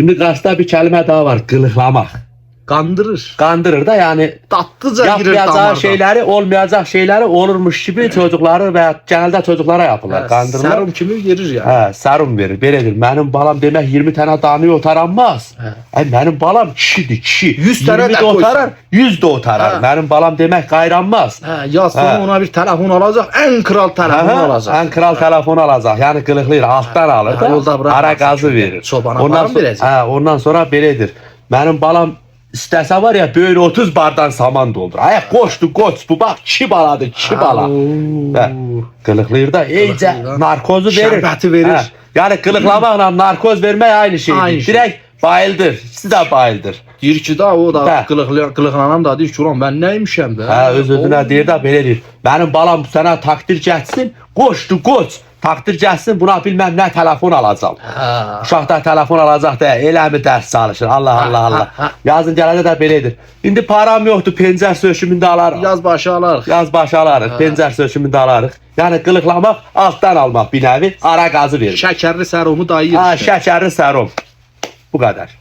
Şimdi karşıda bir kelime daha var. Kılıklamak. Kandırır. Kandırır da yani Tatlıca girer yapmayacağı damardan. şeyleri olmayacak şeyleri olurmuş gibi çocukları veya genelde çocuklara yapırlar. Hə, Kandırırlar. Serum kimi verir yani. Hə, sərum verir, belədir. Mənim balam demək 20 dənə danı otaranmaz. Hə. Ay mənim balam kişidir, kişi. 100 dənə 20 də də otarar, qoysun. 100 də otarar. Hə. Mənim balam demək qayranmaz. Hə, yaz sonra Hə. ona bir telefon alacak. En kral telefon alacak. Ən kral telefon alacaq. Yəni qılıqlayır, altdan alır Hə, da. yolda. Ara qazı verir. Çobana ondan verəcək. hə, ondan sonra belədir. Mənim balam istəsə var ya böyle 30 bardan saman doldur. Ay qoşdu, qoç bu bax kişi baladır, kişi bala. Hə, qılıqlayır da Qılıqlayır. narkozu verir. Şərbəti verir. Hə, yəni qılıqlamaqla narkoz vermək aynı şeydir. Aynı şey. Direkt bayıldır. İkisi də bayıldır. Deyir ki da o da Hə. kılıklanan da deyir ki ulan ben neymişim de. Hə, öz özünə deyir də belə deyir. Mənim balam sənə takdir getsin, qoşdu, qoç. Takdir getsin, buna bilməm nə telefon alacam. Uşaq da telefon alacaq da elə mi dərs çalışır? Allah Allah Allah. Yazın gələcək də belədir. İndi param yoxdur, pencər sökümündə alarıq. Yaz başı alarıq. Yaz başı alarıq, pencər sökümündə alarıq. Yəni qılıqlamaq altdan almaq bir nəvi ara qazı verir. Şekerli serumu dayıyır. Ha, şəkərli sərum. Bu qədər.